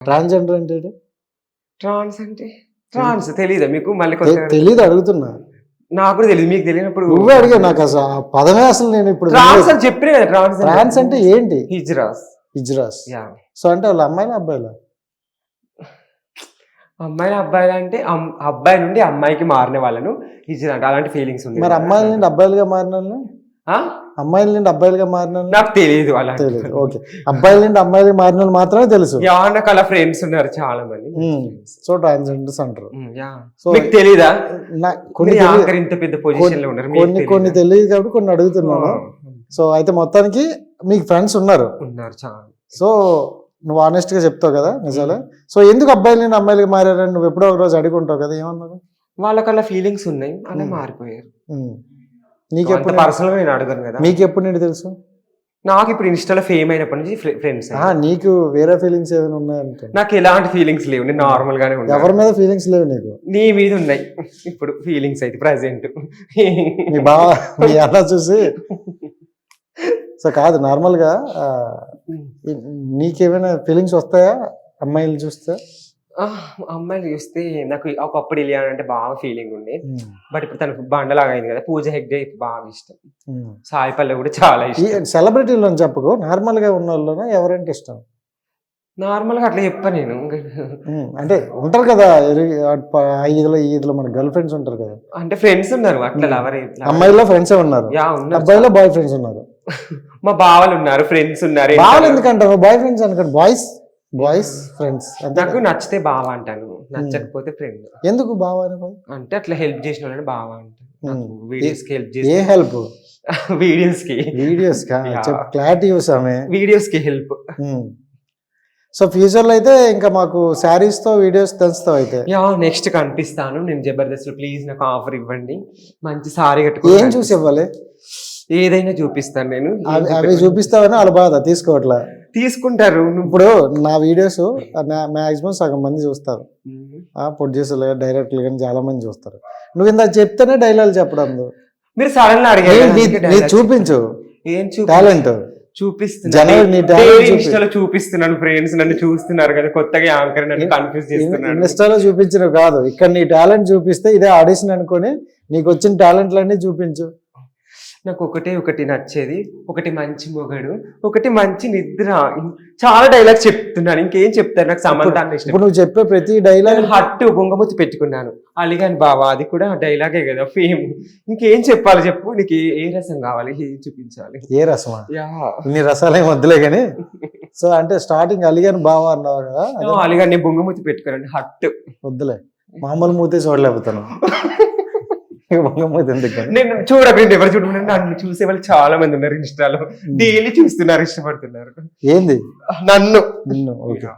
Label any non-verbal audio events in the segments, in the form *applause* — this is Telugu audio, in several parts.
ట్రాన్స్జెండర్ అంటే? ట్రాన్స్ అంటే? ట్రాన్స్ తెలీదా మీకు? మళ్ళీ తె- కొత్తగా తెలీదు అడుగుతున్నా. నాకు కూడా తెలియదు మీకు తెలియనప్పుడు నువ్వే అడిగా నాకు అసలు ఆ పదమే అసలు నేను ఇప్పుడు ట్రాన్స్ అని చెప్పిన కదా ట్రాన్స్ ట్రాన్స్ అంటే ఏంటి? హిజ్రాస్. ఇజ్రాస్ యా. సో అంటే వాళ్ళ అమ్మాయిల అబ్బాయిల? అమ్మాయి అబ్బాయిలు అంటే అబ్బాయి నుండి అమ్మాయికి మారిన వాళ్ళను హిజ్రా అంటే అలాంటి ఫీలింగ్స్ ఉంది మరి అమ్మాయిల నుండి అబ్బాయిలుగా మారిన వాళ్ళని? అమ్మాయిల నుండి అబ్బాయిలుగా మారిన? నాకు తెలియదు అలా. తెలియదు ఓకే. అబ్బాయిల నుండి అమ్మాయిలుగా మారిన మాత్రమే తెలుసు. యా నాకు అలా ఫ్రెండ్స్ ఉన్నారు చాలా మంది. సో ట్రాన్స్జెండర్స్ అంటారు. సో మీకు తెలీదా? నా- కొన్ని ఇంత పెద్ద పొజిషన్లో ఉన్నారు కొన్ని కొన్ని? తెలియదు కాబట్టి కొన్ని అడుగుతున్నాను. సో అయితే మొత్తానికి మీకు ఫ్రెండ్స్ ఉన్నారు. ఉన్నారు చాలా. సో నువ్వు ఆనెస్ట్గా చెప్తావు కదా నిజాలే. సో ఎందుకు అబ్బాయిల నుండి అమ్మాయిలుగా మారారని నువ్వు ఎప్పుడో ఒక రోజు అడుగుంటావు కదా ఏమన్నారు వాళ్ళకి అలా ఫీలింగ్స్ ఉన్నాయి అలా. మారిపోయారు. నీకు ఎప్పుడు పర్సనల్ నేను అడగను కదా. మీకు ఎప్పుడు నుండి తెలుసు? నాకు ఇప్పుడు ఇన్స్టాలో ఫేమ్ అయినప్పటి నుంచి ఫ్రెండ్స్ నీకు వేరే ఫీలింగ్స్ ఏమైనా ఉన్నాయంటే? నాకు ఎలాంటి ఫీలింగ్స్ లేవు. నేను నార్మల్ గానే ఎవరి ఉన్నాను మీద ఫీలింగ్స్ లేవు నీకు? నీ మీద ఉన్నాయి. ఇప్పుడు ఫీలింగ్స్ అయితే ప్రజెంట్ మీ బావ మీ అన్న చూసి. సో కాదు నార్మల్గా ఆ, ఈ- నీకేమైనా ఫీలింగ్స్ వస్తాయా? అమ్మాయిలు చూస్తే? అమ్మాయిలు చూస్తే నాకు ఒకప్పుడు ఇలియా అంటే బాగా ఫీలింగ్ ఉండే. బట్ ఇప్పుడు తనకు బండలాగా అయింది కదా పూజ హెగ్డే బాగా ఇష్టం. సాయి పల్లె కూడా చాలా ఇష్టం. సెలబ్రిటీలు అని చెప్పకు నార్మల్గా ఉన్న వాళ్ళలోనే ఎవరంటే ఇష్టం? నార్మల్గా అట్లా చెప్పా నేను. అంటే ఉంటారు కదా ఆ ఈదులో మన గర్ల్ ఫ్రెండ్స్ ఉంటారు కదా. అంటే ఫ్రెండ్స్ ఉన్నారు అట్లా. లవర్ అమ్మాయిలో ఫ్రెండ్స్ ఉన్నారు? అబ్బాయిలో బాయ్ ఫ్రెండ్స్ ఉన్నారు. *laughs* మా బావలు ఉన్నారు ఫ్రెండ్స్ ఉన్నారు బాగా ఎందుకంటారు? బాయ్ ఫ్రెండ్స్ అనుకోండి బాయ్స్ బాయ్స్ ఫ్రెండ్స్ నాకు నచ్చితే బావ అంటాను. నచ్చకపోతే ఫ్రెండ్ ఎందుకు బావ అంటే అట్లా హెల్ప్ చేసిన వాళ్ళని బావ అంటాను. వీడియోస్కి హెల్ప్ ఏ హెల్ప్ వీడియోస్ *laughs* కి. వీడియోస్ క్లారిటీ చూసామే వీడియోస్కి హెల్ప్ సో ఫ్యూచర్లో అయితే ఇంకా మాకు శారీస్తో వీడియోస్ తెలుస్తావు అయితే. యా నెక్స్ట్ కనిపిస్తాను. నేను జబర్దస్త్ ప్లీజ్ నాకు ఆఫర్ ఇవ్వండి. మంచి సారీ ఏం కట్టుకో చూసి ఇవ్వాలి? ఏదైనా చూపిస్తాను నేను. అవి. చూపిస్తావని వాళ్ళ బాధ తీసుకోవట్లే? తీసుకుంటారు. ఇప్పుడు నా వీడియోస్ మాక్సిమం సగం మంది చూస్తారు. ప్రొడ్యూసర్లు డైరెక్టర్లు కానీ చాలా మంది చూస్తారు. నువ్వు ఇంత చెప్తేనే డైలాగ్ చెప్పడం మీరు సడన్గా అడిగారు చూపించు. ఏం టాలెంట్ చూపిస్తున్నా. జనాలు నీ talent డైలీ చూపి- ఇన్స్టాలో చూపిస్తున్నాను ఫ్రెండ్స్ నన్ను చూస్తున్నారు కదా కొత్తగా యాంకర్ నన్ను కన్ఫ్యూజ్ చేస్తున్నాడు. ఇన్స్టాలో చూపించిన కాదు. ఇక్కడ నీ టాలెంట్ చూపిస్తే ఇదే ఆడిషన్ అనుకొని నీకు వచ్చిన టాలెంట్లన్నీ చూపించు. నాకు ఒకటే ఒకటి నచ్చేది. ఒకటి మంచి మొగడు ఒకటి మంచి నిద్ర. చాలా డైలాగ్ చెప్తున్నాను. ఇంకేం చెప్తారు? నాకు ఇష్టం. ఇప్పుడు నువ్వు చెప్పే ప్రతి డైలాగ్ హట్టు బొంగమూతి పెట్టుకున్నాను. అలిగాను బావా అది కూడా డైలాగే కదా ఫేమ్. ఇంకేం చెప్పాలి చెప్పు? నీకు ఏ- రసం కావాలి? ఏం చూపించాలి? ఏ రసమా? యా. ఇన్ని రసాలేం వద్దులే కానీ. సో అంటే స్టార్టింగ్ అలిగాను బావా అన్నావు కదా అలిగాను నేను బొంగమూతి పెట్టుకున్నాను. హట్టు. వద్దులే. మామూలు మూతే చూడలేకపోతాను *laughs* ఇక వంగ మూతి ఎందుకు నేను చూడకండి ఎవరు చూడకుండా నన్ను చూసే వాళ్ళు చాలా మంది ఉన్నారు ఇన్స్టాలో. డైలీ చూస్తున్నారు ఇష్టపడుతున్నారు. ఏంది? నన్ను. నిన్ను ఓకే.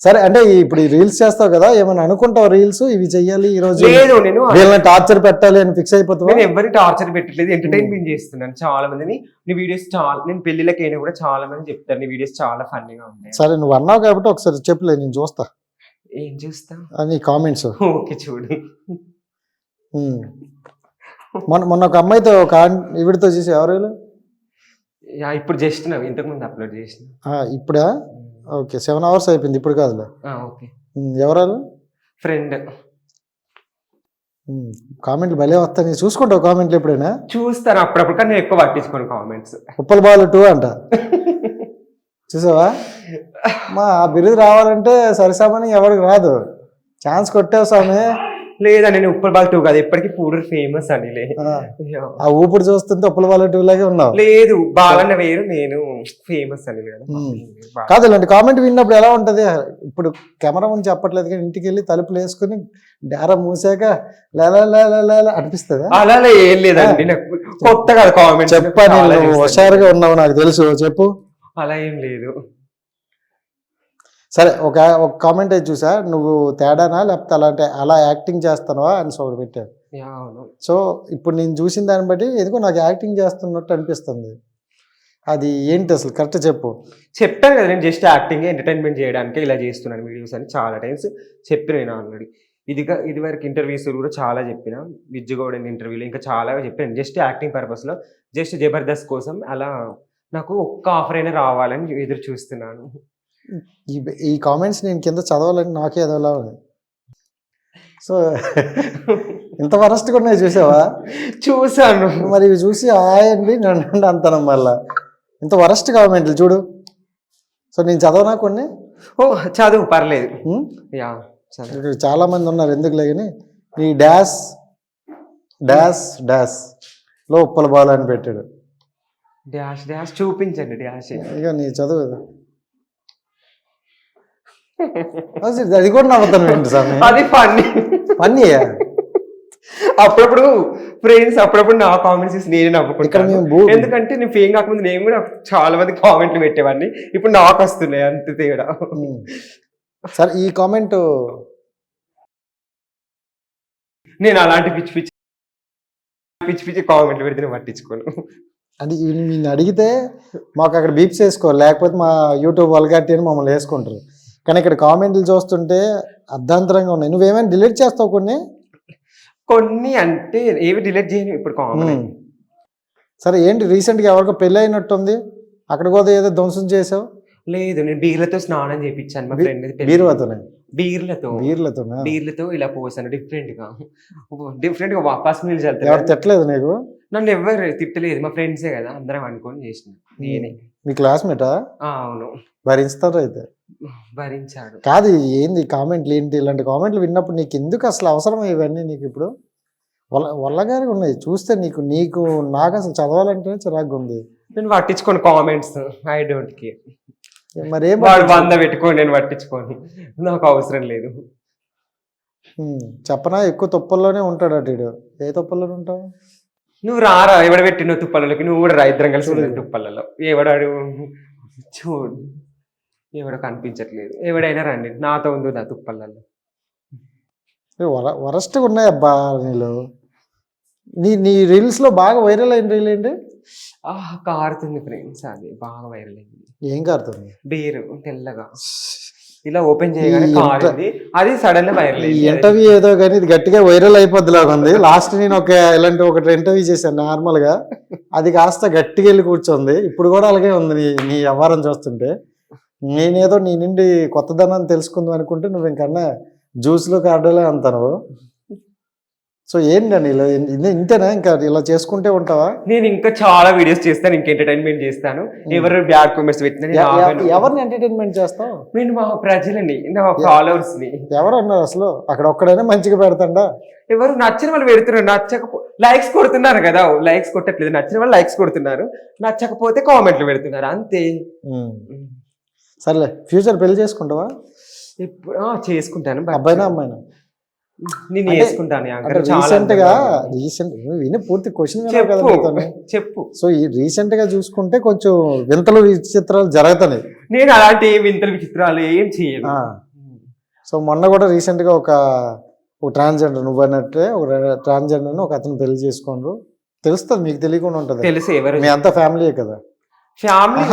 సరే అంటే ఇప్పుడు ఈ రీల్స్ చేస్తావు కదా ఏమైనా అనుకుంటావు రీల్స్? ఇవి చెయ్యాలి ఈ రోజు? లేదు నేను వీళ్ళని టార్చర్ పెట్టాలి అని ఫిక్స్ అయిపోతావా? నేను ఎవరిని టార్చర్ పెట్టట్లేదు ఎంటర్టైన్మెంట్ చేస్తున్నాను. చాలా మందిని నీ వీడియోస్ చాలా నేను పెళ్ళిళ్ళకి అయినా కూడా చాలా మంది చెప్తారు నీ వీడియోస్ చాలా ఫన్నీగా ఉంటాయి సరే నువ్వు అన్నావు కాబట్టి ఒకసారి చెప్పులే నేను చూస్తా. ఏం చూస్తా? అని కామెంట్స్ ఓకే చూడు. మొన్న మొన్న ఒక అమ్మాయితో ఈవిడతో చూసి ఎవరు ఇప్పుడు జస్ట్ నా ఇంతకు ముందు అప్లోడ్ చేసిన ఇప్పుడా? ఓకే సెవెన్ అవర్స్ అయిపోయింది ఇప్పుడు కాదులే. ఓకే. ఫ్రెండ్ కామెంట్లు భలే వస్తాయి చూసుకుంటావు కామెంట్లు ఎప్పుడైనా. చూస్తాను అప్పుడప్పుడు కానీ నేను ఎక్కువ పట్టించుకోను కామెంట్స్ ఉప్పల బాలు టూ అంట. చూసావా? మా ఆ బిరుదు రావాలంటే సరిసామని ఎవరికి రాదు. ఛాన్స్ కొట్టావు స్వామి. లేదా నేను ఉప్పల్ బాల్ టూ కాదు ఎప్పటికీ పూడర్ ఫేమస్ అని లే. ఆ, ఊపిరి చూస్తుంటే ఉప్పల బాలు టూ లాగే ఉన్నావు? లేదు బాలన్న వేరు నేను ఫేమస్ అని కదా ఇలాంటి కామెంట్ విన్నప్పుడు ఎలా ఉంటది? ఇప్పుడు కెమెరా ముందు చెప్పట్లేదు కానీ ఇంటికి వెళ్ళి తలుపులు వేసుకుని డేరా మూసాక అనిపిస్తుంది? అలా ఏం లేదండి నాకు కొత్త కదా కామెంట్స్ చెప్పా నేను హుషారుగా ఉన్నావు నాకు తెలుసు చెప్పు. అలా ఏం లేదు. సరే ఒక ఒక కామెంట్ అయితే చూసా. నువ్వు తేడానా? లేకపోతే అలాంటి అలా యాక్టింగ్ చేస్తానవా అని యా, అవును. సో ఇప్పుడు నేను చూసిన దాన్ని బట్టి ఎందుకో నాకు యాక్టింగ్ చేస్తున్నట్టు అనిపిస్తుంది. అది ఏంటి అసలు? కరెక్ట్ చెప్పు. చెప్పాను కదా నేను జస్ట్ యాక్టింగ్ ఎంటర్టైన్మెంట్ చేయడానికి ఇలా చేస్తున్నాను వీడియోస్ అని చాలా టైమ్స్ చెప్పిన నేను ఆల్రెడీ ఇది ఇది వరకు ఇంటర్వ్యూస్ కూడా చాలా చెప్పిన. విజ్జుగౌడన్ ఇంటర్వ్యూలో ఇంకా చాలా చెప్పాను. జస్ట్ యాక్టింగ్ పర్పస్లో జస్ట్ జబర్దస్త్ కోసం అలా నాకు ఒక్క ఆఫర్ అయినా రావాలని ఎదురు చూస్తున్నాను. ఈ ఈ కామెంట్స్ నేను కింద చదవాలని నాకే అదోలా ఉంది. సో ఇంత వరస్ట్గా ఉన్నాయి చూసావా? చూసాను మరి ఇవి చూసి ఆయండి నన్ను అంతనం మళ్ళా. ఇంత వరస్ట్ కామెంట్లు చూడు. సో నేను చదవనా కొన్ని? ఓ చదువు పర్లేదు. చాలా మంది ఉన్నారు ఎందుకు లేని ఈ డాష్ డాష్ డాష్లో ఉప్పల బాల్ అని పెట్టాడు. డాష్ డాష్ చూపించండి డాష్. ఇక నీ చదువు. అది కూడా నవ్వుతాను ఏంటి స్వామి. అది ఫన్నీ పన్నీయా అప్పుడప్పుడు ఫ్రెండ్స్ అప్పుడప్పుడు నా కామెంట్స్ నేనే ఇక్కడ నవ్వుకుంటాను ఎందుకంటే నేను ఫేమ్ కాకముందు నేను కూడా చాలా మంది కామెంట్లు పెట్టేవాడిని. ఇప్పుడు నాకు వస్తున్నాయి అంత తేడా. ఉం. సరే ఈ కామెంట్ నేను అలాంటి పిచ్చి పిచ్చి పిచ్చి పిచ్చి కామెంట్లు పెడితే నేను పట్టించుకోను. అంటే నేను అడిగితే మాకు అక్కడ బీప్స్ వేసుకోవాలి. లేకపోతే మా యూట్యూబ్ వల్గాటి అని మమ్మల్ని వేసుకుంటారు. కానీ ఇక్కడ కామెంట్లు చూస్తుంటే అర్ధాంతరంగా ఉన్నాయి. నువ్వేమైనా డిలీట్ చేస్తావు కొన్ని? కొన్ని అంటే ఏవి డిలీట్ చేయను ఇప్పుడు. సరే ఏంటి? రీసెంట్గా ఎవరికో పెళ్ళి అయినట్టుంది. అక్కడ కూడా ఏదో ధ్వంసం చేసావు? లేదు నేను బీర్లతో స్నానం చేయించాను మా ఫ్రెండ్ బీరువాతోనే? బీర్లతో. బీర్లతోనా? బీర్లతో ఇలా పోసాను డిఫరెంట్గా డిఫరెంట్గా వాపస్ మీల్స్ ఎవరు తిట్టలేదు నీకు? నన్ను ఎవరు తిట్టలేదు మా ఫ్రెండ్సే కదా అందరం అనుకొని చేసిన. నేనే. మీ క్లాస్మేటా అవును. భరిస్తారు అయితే? భరించాడు. కాదు ఏంది కామెంట్లు? ఏంటి ఇలాంటి కామెంట్లు విన్నప్పుడు నీకు ఎందుకు అసలు అవసరం ఇవన్నీ నీకు ఇప్పుడు వల్ల వల్లగారి ఉన్నాయి. చూస్తే నీకు నీకు నాకు అసలు చదవాలంటేనే చిరాకు ఉంది. నేను పట్టించుకోను కామెంట్స్. I don't care. మరి ఏం వాడు వంద పెట్టుకొని నేను పట్టించుకోను. నాకు అవసరం లేదు. చెప్పనా? ఎక్కువ తుప్పల్లోనే ఉంటాడు అటు ఇడు. ఏ తుప్పల్లో ఉంటావు? నువ్వు రారా? ఎవడ పెట్టిన తుప్పలలోకి? నువ్వు కూడా రా. ఇద్దరం కలిసి ఉందాం తుప్పలలో ఎవడాడు? చూడు. ఎవడో కనిపించట్లేదు. ఎవడైనా రండి. నాతో ఉంది నా తుప్పలలో ఏ వర వరస్ట్గా ఉన్నాయి అబ్బా నీళ్ళు. నీ నీ రీల్స్లో బాగా వైరల్ అయిన రీల్ ఏంటి? ఆ కారుతుంది ఫ్రెండ్స్ అది. బాగా వైరల్ అయింది. ఏం కారుతుంది? బీరు తెల్లగా. ఇలా ఓపెన్ చేయగానే కారింది. అది సడన్ వైరల్ ఇంటర్వ్యూ ఏదో కానీ ఇది గట్టిగా వైరల్ అయిపోద్ది లాగా ఉంది. లాస్ట్ నేను ఒక ఇలాంటి ఒకటి ఇంటర్వ్యూ చేశాను నార్మల్గా. అది కాస్త గట్టిగా వెళ్ళి కూర్చోంది. ఇప్పుడు కూడా అలాగే ఉంది నీ వ్యవహారం చూస్తుంటే. నేనేదో నీ నుండి కొత్తదనాన్ని తెలుసుకుందాం అనుకుంటే నువ్వు ఇంకన్నా జ్యూస్లో కార్డోలే అంతా నువ్వు సో ఏంటండి ఇలా ఇంతేనా? ఇంకా ఇలా చేసుకుంటే ఉంటావా? నేను ఇంకా చాలా వీడియోస్ చేస్తాను ఇంకా ఎంటర్టైన్మెంట్ చేస్తాను. ఎవరు బ్యాడ్ కామెంట్స్ పెట్టినా. ఎవరిని ఎంటర్టైన్మెంట్ చేస్తావు? నేను మా ప్రజలని నా ఫాలోవర్స్ని ఎవరు అన్నారు అసలు? అక్కడ ఒక్కడైనా మంచిగా పెడతాడా? ఎవరు నచ్చిన వాళ్ళు పెడుతున్నారు నచ్చకపో లైక్స్ కొడుతున్నారు కదా. లైక్స్ కొట్టట్లేదు నచ్చిన వాళ్ళు లైక్స్ కొడుతున్నారు నచ్చకపోతే కామెంట్లు పెడుతున్నారు అంతే. సర్లే ఫ్యూచర్ పెళ్ళి చేసుకుంటావా? ఇప్పుడు చేసుకుంటాను అబ్బాయినా అమ్మాయినా? నేను చేసుకుంటాను రీసెంట్గా. రీసెంట్ విని పూర్తి క్వశ్చన్ చెప్పు సో ఈ రీసెంట్గా చూసుకుంటే కొంచెం వింతలు విచిత్రాలు జరుగుతున్నాయి. నేను అలాంటి వింతలు విచిత్రాలు ఏం చేయను. సో మొన్న కూడా రీసెంట్గా ఒక ఒక ట్రాన్స్జెండర్ నువ్వు అన్నట్టే ఒక ట్రాన్స్జెండర్ ఒక అతను పెళ్ళి చేసుకుండ్రు తెలుస్తుంది మీకు తెలియకుండా ఉంటది. తెలుసు ఎవరు? మీ అంతా ఫ్యామిలీయే కదా. ఫ్యామిలీ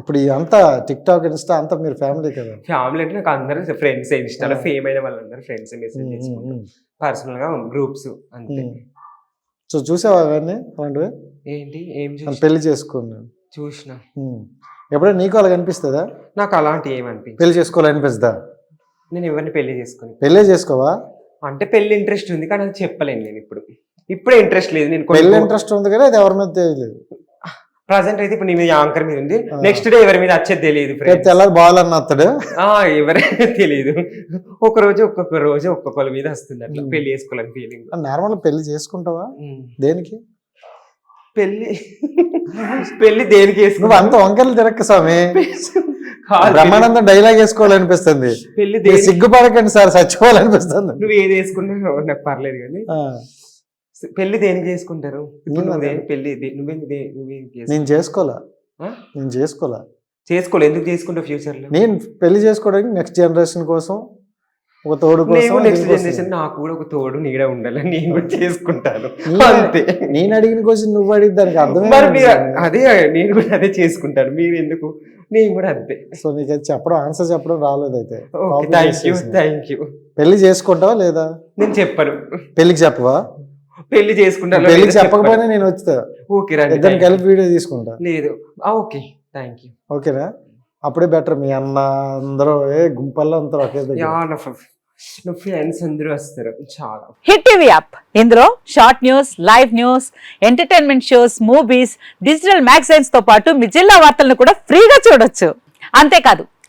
ఇప్పుడు అంతా టిక్ టాక్ ఇన్స్టా అంతా మీరు ఫ్యామిలీ కదా. ఫ్యామిలీ అంటే నాకు అందరూ ఫ్రెండ్స్ ఇన్స్టాలో. ఫేమ్ అయిన వాళ్ళందరూ ఫ్రెండ్స్ మెసేజ్ చేసుకుంటారు. పర్సనల్గా గ్రూప్స్ అంతే. సో చూసావా అవన్నీ అలాంటివి? ఏంటి? ఏం చూసి పెళ్ళి చేసుకున్నాను చూసిన. ఎప్పుడైనా నీకు అలా అనిపిస్తుందా నాకు అలాంటి ఏమనిపించింది పెళ్ళి చేసుకోవాలనిపిస్తుందా? నేను ఎవరిని పెళ్ళి చేసుకుని? పెళ్ళే చేసుకోవా? అంటే పెళ్ళి ఇంట్రెస్ట్ ఉంది కానీ అది చెప్పలేను నేను ఇప్పుడు. ఇప్పుడే ఇంట్రెస్ట్ లేదు. నేను పెళ్ళి ఇంట్రెస్ట్ ఉంది కదా అది ఎవరి మీద తెలియదు ప్రజెంట్ అయితే ఇప్పుడు నీ మీద యాంకర్ మీద ఉంది. నెక్స్ట్ డే ఎవరి మీద వచ్చేది తెలియదు. తెల్లారి బాగాలన్న అత్తడు. ఆ ఎవరైనా తెలియదు. ఒక రోజు ఒక్కొక్క రోజు ఒక్కొక్కరి మీద వస్తుంది అట్లా. పెళ్ళి చేసుకోవాలని ఫీలింగ్ నార్మల్ పెళ్ళి చేసుకుంటావా? దేనికి? పెళ్ళి. పెళ్ళి దేనికి వేసుకున్నావు అంత వంకలు తిరక్క స్వామి. బ్రహ్మానందం డైలాగ్ వేసుకోవాలనిపిస్తుంది. పెళ్ళి సిగ్గుపడకండి సార్ చచ్చిపోవాలనిపిస్తుంది. నువ్వు ఏది వేసుకున్నా నాకు పర్లేదు కానీ. పెళ్ళి దేనికి చేసుకుంటారు? ఇప్పుడు నువ్వు. దేని- పెళ్ళి నువ్వేం నువ్వేం? నేను చేసుకోలే. ఆ? నేను చేసుకోలే. చేసుకోలే. ఎందుకు చేసుకుంటావు ఫ్యూచర్లో నేను పెళ్ళి చేసుకోవడానికి నెక్స్ట్ జనరేషన్ కోసం ఒక తోడు నేను కోసం నెక్స్ట్. జనరేషన్ నాకు కూడా ఒక తోడు నీడ ఉండాలని నేను కూడా చేసుకుంటాను. అంతే. నేను అడిగిన కోసం నువ్వు అడిగి దానికి అర్థం అదే నేను కూడా అదే చేసుకుంటాను. మీరు ఎందుకు? నేను కూడా అంతే. సో నీకు చెప్పడం ఆన్సర్ చెప్పడం రాలేదు అయితే. Thank you. థ్యాంక్ యూ పెళ్ళి చేసుకుంటావా లేదా? నేను చెప్పను. పెళ్ళికి చెప్పవా? పెళ్ళి చేసుకుంటాను పెళ్ళికి చెప్పకపోయినా నేను వచ్చా ఓకే రండి ఇద్దరం. కలిపి వీడియో తీసుకుంటా. లేదు. ఓకే థ్యాంక్ యూ ఓకేనా? అప్పుడే బెటర్ మీ అన్న అందరూ ఏ గుంపల్లో అంతా ఒకే దగ్గర. యా నా ఫ- నా ఫ్రెండ్స్ అందరూ వస్తారు. చాలా. Hit TV app. ఇందులో short news live news entertainment shows movies digital మ్యాగజైన్స్తో పాటు మీ జిల్లా వార్తలను కూడా ఫ్రీగా చూడొచ్చు. అంతేకాదు